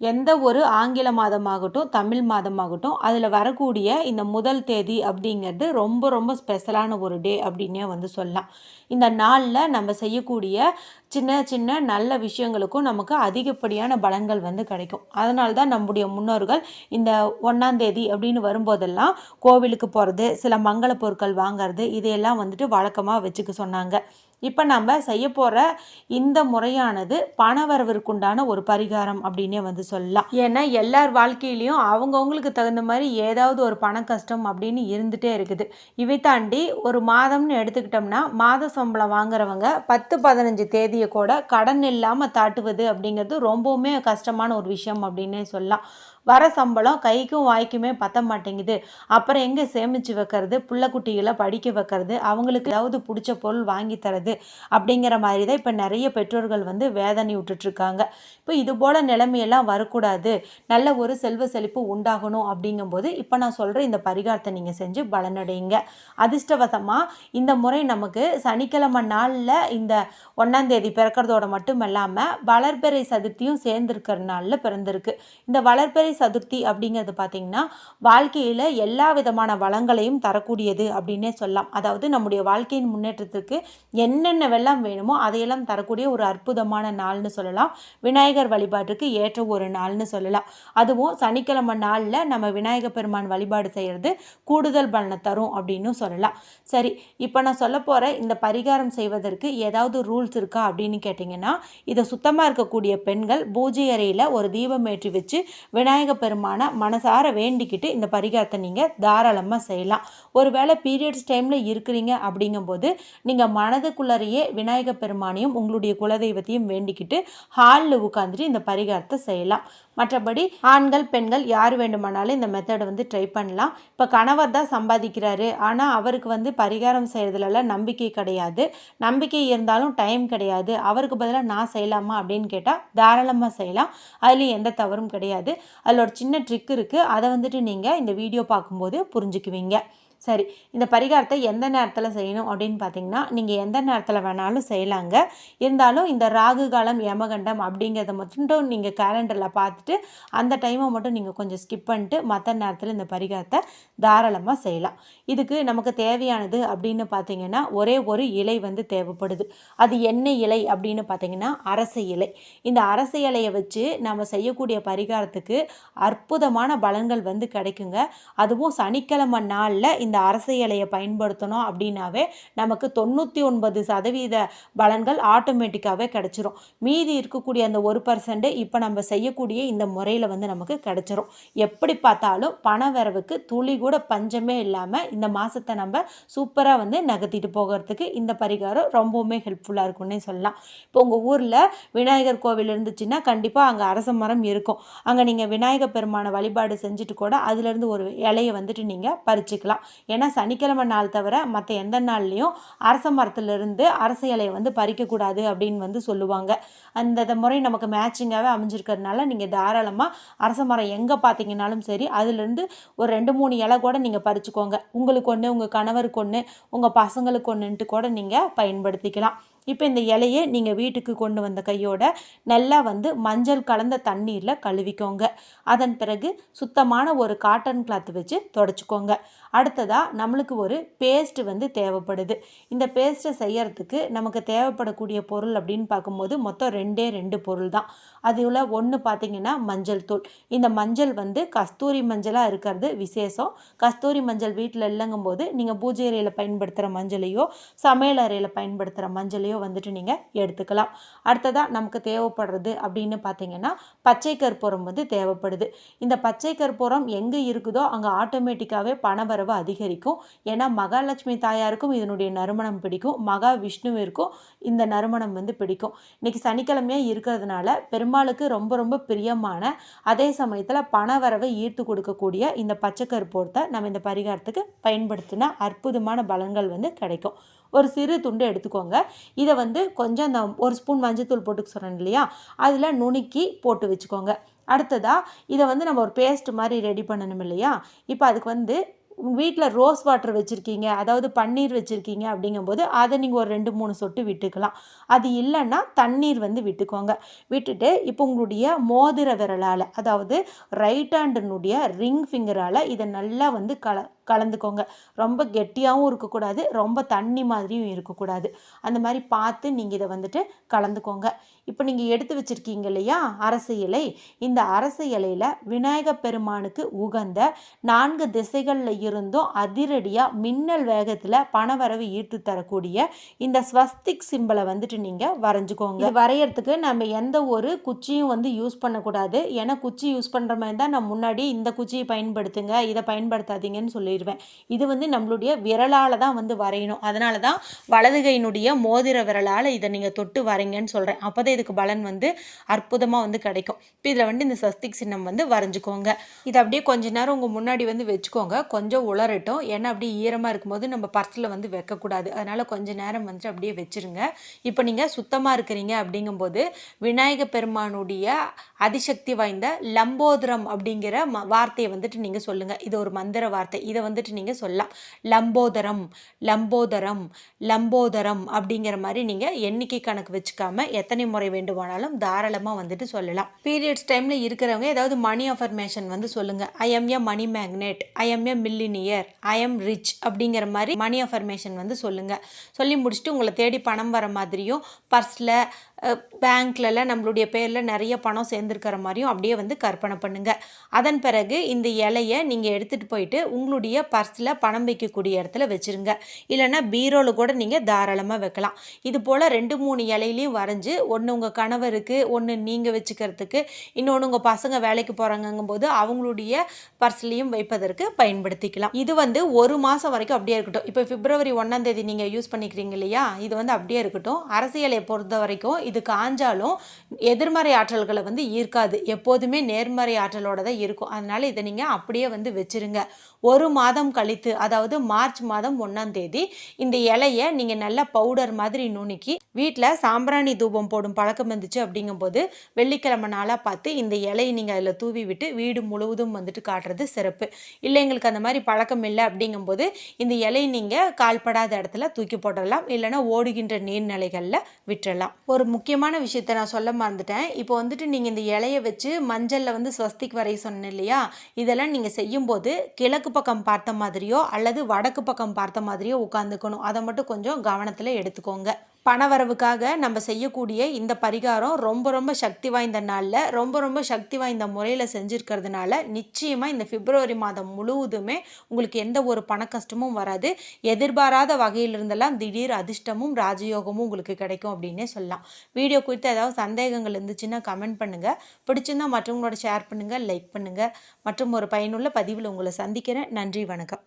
எந்த ஒரு ஆங்கில மாதமாகட்டும் தமிழ் மாதமாகட்டும் அதில் வரக்கூடிய இந்த முதல் தேதி அப்படிங்கிறது ரொம்ப ரொம்ப ஸ்பெஷலான ஒரு டே அப்படின்னே வந்து சொல்லலாம். இந்த நாளில் நம்ம செய்யக்கூடிய சின்ன சின்ன நல்ல விஷயங்களுக்கும் நமக்கு அதிகப்படியான பலன்கள் வந்து கிடைக்கும். அதனால தான் நம்முடைய முன்னோர்கள் இந்த ஒன்றாந்தேதி அப்படின்னு வரும்போதெல்லாம் கோவிலுக்கு போகிறது சில மங்கள பொருட்கள் வாங்கிறது இதையெல்லாம் வந்துட்டு வழக்கமாக வச்சுக்க சொன்னாங்க. இப்போ நம்ம செய்ய போகிற இந்த முறையானது பணவரவிற்குண்டான ஒரு பரிகாரம் அப்படின்னே வந்து சொல்லலாம். ஏன்னா எல்லார் வாழ்க்கையிலையும் அவங்கவுங்களுக்கு தகுந்த மாதிரி ஏதாவது ஒரு பண கஷ்டம் அப்படின்னு இருந்துகிட்டே இருக்குது. இவை தாண்டி ஒரு மாதம்னு எடுத்துக்கிட்டோம்னா மாத சம்பளம் வாங்குறவங்க பத்து பதினஞ்சு தேதியை கூட கடன் இல்லாமல் தாட்டுவது அப்படிங்கிறது ரொம்பவுமே கஷ்டமான ஒரு விஷயம் அப்படின்னே சொல்லலாம். வர சம்பளம் கைக்கும் வாய்க்குமே பத்த மாட்டேங்குது. அப்புறம் எங்கே சேமித்து வைக்கிறது? புள்ளக்குட்டிகளை படிக்க வைக்கிறது? அவங்களுக்கு ஏதாவது பிடிச்ச பொருள் வாங்கி தரது? அப்படிங்கிற மாதிரி தான் இப்போ நிறைய பெற்றோர்கள் வந்து வேதனை விட்டுட்ருக்காங்க. இப்போ இது போல் நிலைமையெல்லாம் வரக்கூடாது. நல்ல ஒரு செல்வ செழிப்பு உண்டாகணும் அப்படிங்கும்போது இப்போ நான் சொல்கிற இந்த பரிகாரத்தை நீங்கள் செஞ்சு பலனடைங்க அதிர்ஷ்டவசமாக இந்த முறை நமக்கு சனிக்கிழமை நாளில் இந்த ஒன்றாந்தேதி பிறக்கிறதோட மட்டும் இல்லாமல் வளர்பிறை சதுர்த்தியும் சேர்ந்துருக்கிற நாளில் பிறந்திருக்கு. இந்த வளர்பிறை சதுர்த்தி அப்படிங்கிறது பார்த்திங்கன்னா வாழ்க்கையில் எல்லா விதமான வளங்களையும் தரக்கூடியது அப்படின்னே சொல்லலாம். அதாவது நம்முடைய வாழ்க்கையின் முன்னேற்றத்துக்கு என்னென்ன வெள்ளம் வேணுமோ அதையெல்லாம் தரக்கூடிய ஒரு அற்புதமான நாள்னு சொல்லலாம். விநாயகர் வழிபாட்டுக்கு ஏற்ற ஒரு நாள்னு சொல்லலாம். அதுவும் சனிக்கிழமை நாளில் நம்ம விநாயகர் பெருமான் வழிபாடு செய்கிறது கூடுதல் பலனை தரும் அப்படின்னு சொல்லலாம். சரி இப்போ நான் சொல்ல போகிற இந்த பரிகாரம் செய்வதற்கு ஏதாவது ரூல்ஸ் இருக்கா அப்படின்னு கேட்டிங்கன்னா இதை சுத்தமாக இருக்கக்கூடிய பெண்கள் பூஜை அறையில் ஒரு தீபம் ஏற்றி வச்சு விநாயகர் விநாயக பெருமானை மனசார வேண்டிக்கிட்டு இந்த பரிகாரத்தை நீங்கள் தாராளமாக செய்யலாம். ஒருவேளை பீரியட்ஸ் டைமில் இருக்கிறீங்க அப்படிங்கும்போது நீங்கள் மனதுக்குள்ளறையே விநாயக பெருமானையும் உங்களுடைய குலதெய்வத்தையும் வேண்டிக்கிட்டு ஹாலில் உட்காந்துட்டு இந்த பரிகாரத்தை செய்யலாம். மற்றபடி ஆண்கள் பெண்கள் யார் வேண்டுமானாலும் இந்த மெத்தடை வந்து ட்ரை பண்ணலாம். இப்போ கணவர் தான் சம்பாதிக்கிறாரு. ஆனால் அவருக்கு வந்து பரிகாரம் செய்கிறதுலலாம் நம்பிக்கை கிடையாது. நம்பிக்கை இருந்தாலும் டைம் கிடையாது. அவருக்கு பதிலாக நான் செய்யலாமா அப்படின்னு கேட்டால் தாராளமாக செய்யலாம். அதுலேயும் எந்த தவறும் கிடையாது. அதில் ஒரு சின்ன ட்ரிக் இருக்குது அதை வந்துட்டு நீங்கள் இந்த வீடியோ பார்க்கும்போது புரிஞ்சுக்குவீங்க. சரி இந்த பரிகாரத்தை எந்த நேரத்தில் செய்யணும் அப்படின்னு பார்த்தீங்கன்னா நீங்கள் எந்த நேரத்தில் வேணாலும் செய்யலாங்க. இருந்தாலும் இந்த ராகு காலம் யமகண்டம் அப்படிங்கிறத மட்டும் நீங்கள் கேலண்டரில் பார்த்துட்டு அந்த டைமை மட்டும் நீங்கள் கொஞ்சம் ஸ்கிப் பண்ணிட்டு மற்ற நேரத்தில் இந்த பரிகாரத்தை தாராளமாக செய்யலாம். இதுக்கு நமக்கு தேவையானது அப்படின்னு பார்த்தீங்கன்னா ஒரே ஒரு இலை வந்து தேவைப்படுது. அது என்ன இலை அப்படின்னு பார்த்தீங்கன்னா அரச இலை. இந்த அரச இலையை வச்சு நம்ம செய்யக்கூடிய பரிகாரத்துக்கு அற்புதமான பலன்கள் வந்து கிடைக்குங்க. அதுவும் சனிக்கிழமை நாளில் இந்த இந்த அரச இலையை பயன்படுத்தணும் அப்படின்னாவே நமக்கு தொண்ணூற்றி ஒன்பது சதவீத பலன்கள் ஆட்டோமேட்டிக்காகவே கிடச்சிரும். மீதி இருக்கக்கூடிய அந்த ஒரு பர்சன்ட் இப்போ நம்ம செய்யக்கூடிய இந்த முறையில் வந்து நமக்கு கிடச்சிரும். எப்படி பார்த்தாலும் பண வரவுக்கு துளி கூட பஞ்சமே இல்லாமல் இந்த மாதத்தை நம்ம சூப்பராக வந்து நகர்த்திட்டு போகிறதுக்கு இந்த பரிகாரம் ரொம்பவுமே ஹெல்ப்ஃபுல்லாக இருக்கும்னே சொல்லலாம். இப்போ உங்கள் ஊரில் விநாயகர் கோவில் இருந்துச்சுன்னா கண்டிப்பாக அங்கே அரச மரம் இருக்கும். அங்கே நீங்கள் விநாயகர் பெருமானை வழிபாடு செஞ்சுட்டு கூட அதுலேருந்து ஒரு இலையை வந்துட்டு நீங்கள் பறிச்சுக்கலாம். ஏன்னா சனிக்கிழமை நாள் தவிர மற்ற எந்த நாள்லேயும் அரச மரத்துலேருந்து அரச இலையை வந்து பறிக்கக்கூடாது அப்படின்னு வந்து சொல்லுவாங்க. அந்த முறை நமக்கு மேட்சிங்காகவே அமைஞ்சிருக்கிறதுனால நீங்கள் தாராளமாக அரச மரம் எங்கே பார்த்தீங்கனாலும் சரி அதுலேருந்து ஒரு ரெண்டு மூணு இலை கூட நீங்கள் பறிச்சுக்கோங்க. உங்களுக்கு ஒன்று உங்கள் கணவருக்கு ஒன்று உங்கள் பசங்களுக்கு ஒன்றுன்ட்டு கூட நீங்கள் பயன்படுத்திக்கலாம். இப்போ இந்த இலையை நீங்கள் வீட்டுக்கு கொண்டு வந்த கையோட நல்லா வந்து மஞ்சள் கலந்த தண்ணீரில் கழுவிக்கோங்க. அதன் பிறகு சுத்தமான ஒரு காட்டன் கிளாத் வச்சு தொடச்சிக்கோங்க. அடுத்ததாக நம்மளுக்கு ஒரு பேஸ்ட்டு வந்து தேவைப்படுது. இந்த பேஸ்ட்டை செய்யறதுக்கு நமக்கு தேவைப்படக்கூடிய பொருள் அப்படின்னு பார்க்கும்போது மொத்தம் ரெண்டே ரெண்டு பொருள் தான். அதில் ஒன்று பார்த்தீங்கன்னா மஞ்சள் தூள். இந்த மஞ்சள் வந்து கஸ்தூரி மஞ்சளாக இருக்கிறது விசேஷம். கஸ்தூரி மஞ்சள் வீட்டில் இல்லைங்கும்போது நீங்கள் பூஜை அறையில் பயன்படுத்துகிற மஞ்சளையோ சமையல் அறையில் பயன்படுத்துகிற மஞ்சளையோ முறையிலையோ வந்துட்டு நீங்கள் எடுத்துக்கலாம். அடுத்ததாக நமக்கு தேவைப்படுறது அப்படின்னு பார்த்தீங்கன்னா பச்சை கற்பூரம் வந்து தேவைப்படுது. இந்த பச்சை கற்பூரம் எங்கே இருக்குதோ அங்கே ஆட்டோமேட்டிக்காகவே பணவரவு அதிகரிக்கும். ஏன்னா மகாலட்சுமி தாயாருக்கும் இதனுடைய நறுமணம் பிடிக்கும். மகா விஷ்ணுவிற்கும் இந்த நறுமணம் வந்து பிடிக்கும். இன்னைக்கு சனிக்கிழமையாக இருக்கிறதுனால பெருமாளுக்கு ரொம்ப ரொம்ப பிரியமான அதே சமயத்தில் பணவரவை ஈர்த்து கொடுக்கக்கூடிய இந்த பச்சை கற்பூரத்தை நம்ம இந்த பரிகாரத்துக்கு பயன்படுத்தினா அற்புதமான பலன்கள் வந்து கிடைக்கும். ஒரு சிறு துண்டு எடுத்துக்கோங்க. இதை வந்து கொஞ்சம் அந்த ஒரு ஸ்பூன் மஞ்சத்தூள் போட்டுக்க சொல்கிறேன் இல்லையா? அதில் நுணுக்கி போட்டு வச்சுக்கோங்க. அடுத்ததாக இதை வந்து நம்ம ஒரு பேஸ்ட் மாதிரி ரெடி பண்ணணும் இல்லையா? இப்போ அதுக்கு வந்து வீட்டில் ரோஸ் வாட்டர் வச்சுருக்கீங்க அதாவது பன்னீர் வச்சுருக்கீங்க அப்படிங்கும்போது அதை நீங்கள் ஒரு ரெண்டு மூணு சொட்டு விட்டுக்கலாம். அது இல்லைன்னா தண்ணீர் வந்து விட்டுக்கோங்க. விட்டுட்டு இப்போ உங்களுடைய மோதிர விரலால் அதாவது ரைட் ஹேண்டினுடைய ரிங் ஃபிங்கரால் இதை நல்லா வந்து கல கலந்துக்கோங்க. ரொம்ப கெட்டியாகவும் இருக்கக்கூடாது ரொம்ப தண்ணி மாதிரியும் இருக்கக்கூடாது. அந்த மாதிரி பார்த்து நீங்கள் இதை வந்துட்டு கலந்துக்கோங்க. இப்போ நீங்கள் எடுத்து வச்சுருக்கீங்க இல்லையா அரசு இலை. இந்த அரசு இலையில் விநாயக பெருமானுக்கு உகந்த நான்கு திசைகளில் இருந்தும் அதிரடியாக மின்னல் வேகத்தில் பணவரவு ஈர்த்து தரக்கூடிய இந்த ஸ்வஸ்திக் சிம்பிளை வந்துட்டு நீங்கள் வரைஞ்சிக்கோங்க. இது நம்ம எந்த ஒரு குச்சியும் வந்து யூஸ் பண்ணக்கூடாது. ஏன்னா குச்சி யூஸ் பண்ணுற மாதிரி தான் நான் முன்னாடி இந்த குச்சியை பயன்படுத்துங்க இதை பயன்படுத்தாதீங்கன்னு சொல்லி சொல்லிடுவேன். இது வந்து நம்மளுடைய விரலால் தான் வந்து வரையணும். அதனால தான் வலதுகையினுடைய மோதிர விரலால் இதை நீங்கள் தொட்டு வரைங்கன்னு சொல்கிறேன் அப்போ தான் இதுக்கு பலன் வந்து அற்புதமாக வந்து கிடைக்கும். இப்போ இதில் வந்து இந்த சஸ்திக் சின்னம் வந்து வரைஞ்சிக்கோங்க. இது அப்படியே கொஞ்ச நேரம் உங்கள் முன்னாடி வந்து வச்சுக்கோங்க. கொஞ்சம் உளரட்டும் ஏன்னா அப்படியே ஈரமாக இருக்கும்போது நம்ம பர்ஸில் வந்து வைக்கக்கூடாது. அதனால் கொஞ்ச நேரம் வந்து அப்படியே வச்சுருங்க. இப்போ நீங்கள் சுத்தமாக இருக்கிறீங்க அப்படிங்கும்போது விநாயக பெருமானுடைய அதிசக்தி வாய்ந்த லம்போதரம் அப்படிங்கிற ம வார்த்தையை வந்துட்டு நீங்கள் சொல்லுங்கள் இது ஒரு மந்திர வார்த்தை. இதை வந்துட்டு நீங்கள் சொல்லலாம். லம்போதரம் லம்போதரம் லம்போதரம் அப்படிங்கிற மாதிரி நீங்கள் எண்ணிக்கை கணக்கு வச்சுக்காம எத்தனை முறை வேண்டுமானாலும் தாராளமாக வந்துட்டு சொல்லலாம். பீரியட்ஸ் டைமில் இருக்கிறவங்க ஏதாவது மணி அஃபர்மேஷன் வந்து சொல்லுங்கள் I am a money magnet. I am a millionaire. I am rich. அப்படிங்கிற மாதிரி மணி அஃபர்மேஷன் வந்து சொல்லுங்கள் சொல்லி முடிச்சுட்டு உங்களை தேடி பணம் வர மாதிரியும் பர்ஸில் பேங்க்லலாம் நம்மளுடைய பேரில் நிறைய பணம் சேர்ந்துருக்கிற மாதிரியும் அப்படியே வந்து கற்பனை பண்ணுங்கள் அதன் பிறகு இந்த இலையை நீங்கள் எடுத்துகிட்டு போயிட்டு உங்களுடைய பர்ஸில் பணம் வைக்கக்கூடிய இடத்துல வச்சுருங்க. இல்லைன்னா பீரோவில் கூட நீங்கள் தாராளமாக வைக்கலாம். இது போல் ரெண்டு மூணு இலையிலையும் வரைஞ்சி ஒன்று உங்கள் கணவருக்கு ஒன்று நீங்கள் வச்சுக்கிறதுக்கு இன்னொன்று உங்கள் பசங்க வேலைக்கு போகிறாங்கங்கும்போது அவங்களுடைய பர்ஸ்லேயும் வைப்பதற்கு பயன்படுத்திக்கலாம். இது வந்து ஒரு மாதம் வரைக்கும் அப்படியே இருக்கட்டும். இப்போ பிப்ரவரி ஒன்றாந்தேதி நீங்கள் யூஸ் பண்ணிக்கிறீங்க இல்லையா? இது வந்து அப்படியே இருக்கட்டும். அரசியலை பொறுத்த வரைக்கும் இது காஞ்சாலும் எதிர்மறை ஆற்றல்களை வந்து ஈர்க்காது. எப்போதுமே நேர்மறை ஆற்றலோட தான் இருக்கும். அதனால் இதை நீங்கள் அப்படியே வந்து வச்சுருங்க. ஒரு மாதம் கழித்து அதாவது மார்ச் மாதம் ஒன்றாம் தேதி இந்த இலையை நீங்கள் நல்லா பவுடர் மாதிரி நுணுக்கி வீட்டில் சாம்பிராணி தூபம் போடும் பழக்கம் இருந்துச்சு அப்படிங்கும்போது வெள்ளிக்கிழமை நாளாக பார்த்து இந்த இலையை நீங்கள் அதில் தூவி விட்டு வீடு முழுவதும் வந்துட்டு காட்டுறது சிறப்பு. இல்லை எங்களுக்கு அந்த மாதிரி பழக்கம் இல்லை அப்படிங்கும்போது இந்த இலையை நீங்கள் கால்படாத இடத்துல தூக்கி போடலாம் இல்லைன்னா ஓடுகின்ற நீர்நிலைகளில் விட்டுறலாம். ஒரு முக்கியமான விஷயத்தை நான் சொல்ல மறந்துட்டேன். இப்போ வந்துட்டு நீங்கள் இந்த இலையை வச்சு மஞ்சளில் வந்து ஸ்வஸ்திக் வரைய சொன்னேன் இல்லையா? இதெல்லாம் நீங்கள் செய்யும்போது கிழக்கு பக்கம் பார்த்த மாதிரியோ அல்லது வடக்கு பக்கம் பார்த்த மாதிரியோ உட்காந்துக்கணும் அதை மட்டும் கொஞ்சம் கவனத்தில் எடுத்துக்கோங்க. பணவரவுக்காக நம்ம செய்யக்கூடிய இந்த பரிகாரம் ரொம்ப ரொம்ப சக்தி வாய்ந்த நாளில் ரொம்ப ரொம்ப சக்தி வாய்ந்த முறையில் செஞ்சுருக்கிறதுனால நிச்சயமாக இந்த பிப்ரவரி மாதம் முழுவதுமே உங்களுக்கு எந்த ஒரு பண கஷ்டமும் வராது. எதிர்பாராத வகையிலிருந்தெல்லாம் திடீர் அதிர்ஷ்டமும் ராஜயோகமும் உங்களுக்கு கிடைக்கும் அப்படின்னே சொல்லலாம். வீடியோ குறித்து ஏதாவது சந்தேகங்கள் இருந்துச்சுன்னா கமெண்ட் பண்ணுங்கள் பிடிச்சிருந்தா மற்றவங்களோட ஷேர் பண்ணுங்கள் லைக் பண்ணுங்கள் மற்றும் ஒரு பயனுள்ள பதிவில் உங்களை சந்திக்கிறேன். நன்றி வணக்கம்.